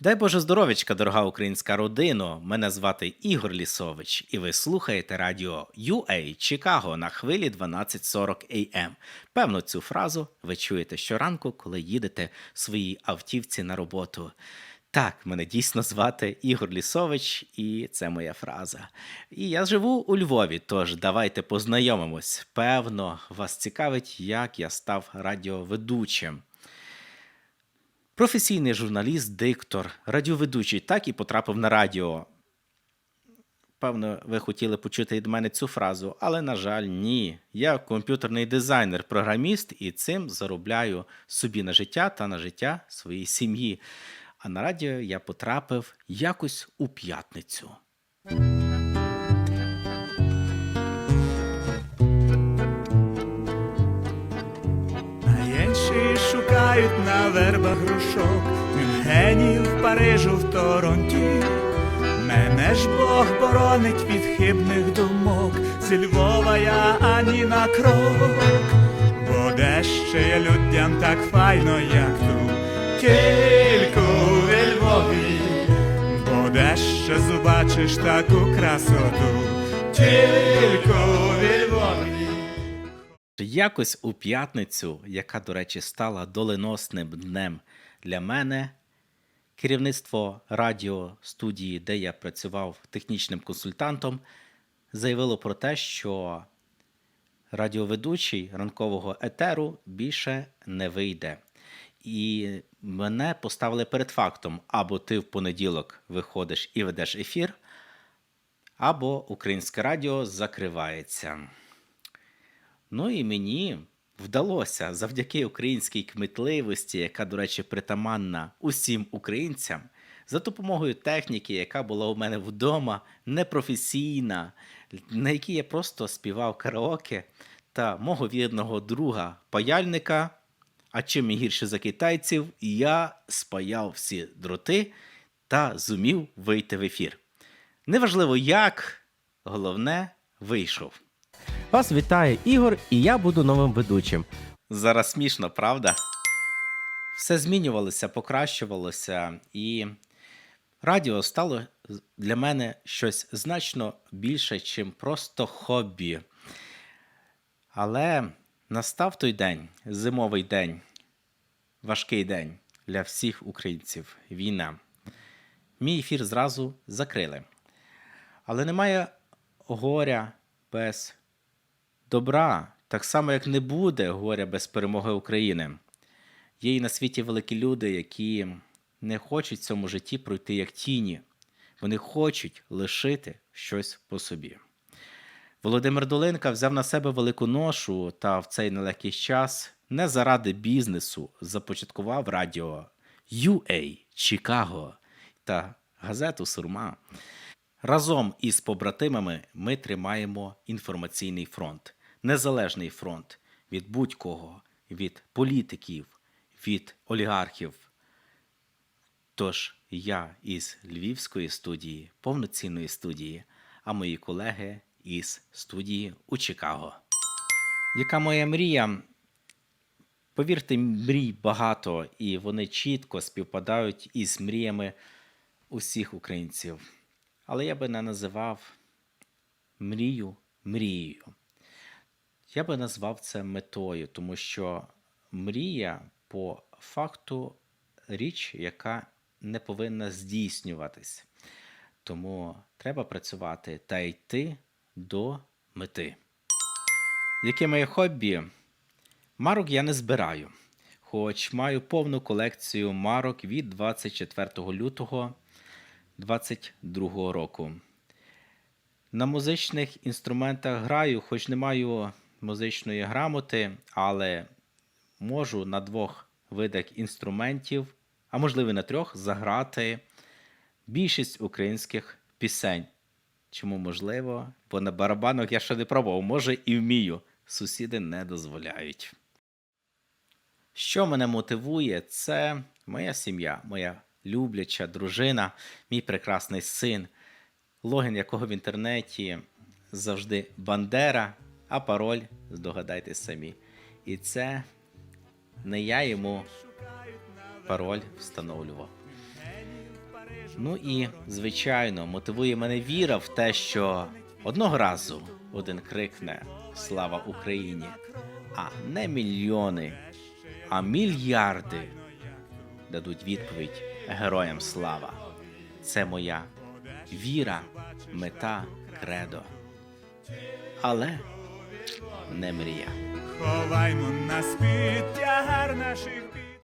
Дай Боже здоров'ячка, дорога українська родино. Мене звати Ігор Лісович, і ви слухаєте радіо UA Чикаго на хвилі 1240 AM. Певно, цю фразу ви чуєте щоранку, коли їдете в своїй автівці на роботу. Так, мене дійсно звати Ігор Лісович, і це моя фраза. І я живу у Львові, тож давайте познайомимось. Певно, вас цікавить, як я став радіоведучим. Професійний журналіст, диктор, радіоведучий так і потрапив на радіо. Певно, ви хотіли почути від мене цю фразу, але, на жаль, ні. Я комп'ютерний дизайнер, програміст і цим заробляю собі на життя та на життя своєї сім'ї. А на радіо я потрапив якось у п'ятницю. Шукають на вербах грушок Мюнхені, в Парижу, в Торонті. Мене ж Бог боронить від хибних думок, зі Львова я ані на крок, бо де ще є людям так файно, як тут, тільки у Львові, бо де ще зубачиш таку красоту, тільки. Якось у п'ятницю, яка, до речі, стала доленосним днем для мене, керівництво радіостудії, де я працював технічним консультантом, заявило про те, що радіоведучий ранкового етеру більше не вийде. І мене поставили перед фактом: або ти в понеділок виходиш і ведеш ефір, або українське радіо закривається. Ну і мені вдалося завдяки українській кмітливості, яка, до речі, притаманна усім українцям, за допомогою техніки, яка була у мене вдома, непрофесійна, на якій я просто співав караоке, та мого вірного друга паяльника. А чим і гірше за китайців, я спаяв всі дроти та зумів вийти в ефір. Неважливо як, головне, вийшов. Вас вітає Ігор, і я буду новим ведучим. Зараз смішно, правда? Все змінювалося, покращувалося, і радіо стало для мене щось значно більше, чим просто хобі. Але настав той день, зимовий день, важкий день для всіх українців війна. Мій ефір зразу закрили. Але немає горя без добра, так само, як не буде горя без перемоги України. Є і на світі великі люди, які не хочуть в цьому житті пройти як тіні. Вони хочуть лишити щось по собі. Володимир Долинка взяв на себе велику ношу та в цей нелегкий час не заради бізнесу започаткував радіо UA Чикаго та газету Сурма. Разом із побратимами ми тримаємо інформаційний фронт, незалежний фронт від будь-кого, від політиків, від олігархів. Тож я із Львівської студії, повноцінної студії, а мої колеги із студії у Чикаго. Яка моя мрія? Повірте, мрій багато, і вони чітко співпадають із мріями усіх українців. Але я би не називав мрію мрією. Я би назвав це метою, тому що мрія по факту річ, яка не повинна здійснюватись. Тому треба працювати та йти до мети. Яке моє хобі? Марок я не збираю, хоч маю повну колекцію марок від 24 лютого 2022 року. На музичних інструментах граю, хоч не маю музичної грамоти, але можу на двох видах інструментів, а можливо на трьох, заграти більшість українських пісень. Чому можливо? Бо на барабанах я ще не пробував, може і вмію. Сусіди не дозволяють. Що мене мотивує, це моя сім'я, моя любляча дружина, мій прекрасний син, логін якого в інтернеті завжди Бандера, а пароль здогадайтесь самі. І це не я йому пароль встановлював. Ну і, звичайно, мотивує мене віра в те, що одного разу один крикне Слава Україні! А не мільйони, а мільярди дадуть відповідь Героям слава. Це моя віра, мета, кредо. Але не мрія. Ховаймо на спід тягар наших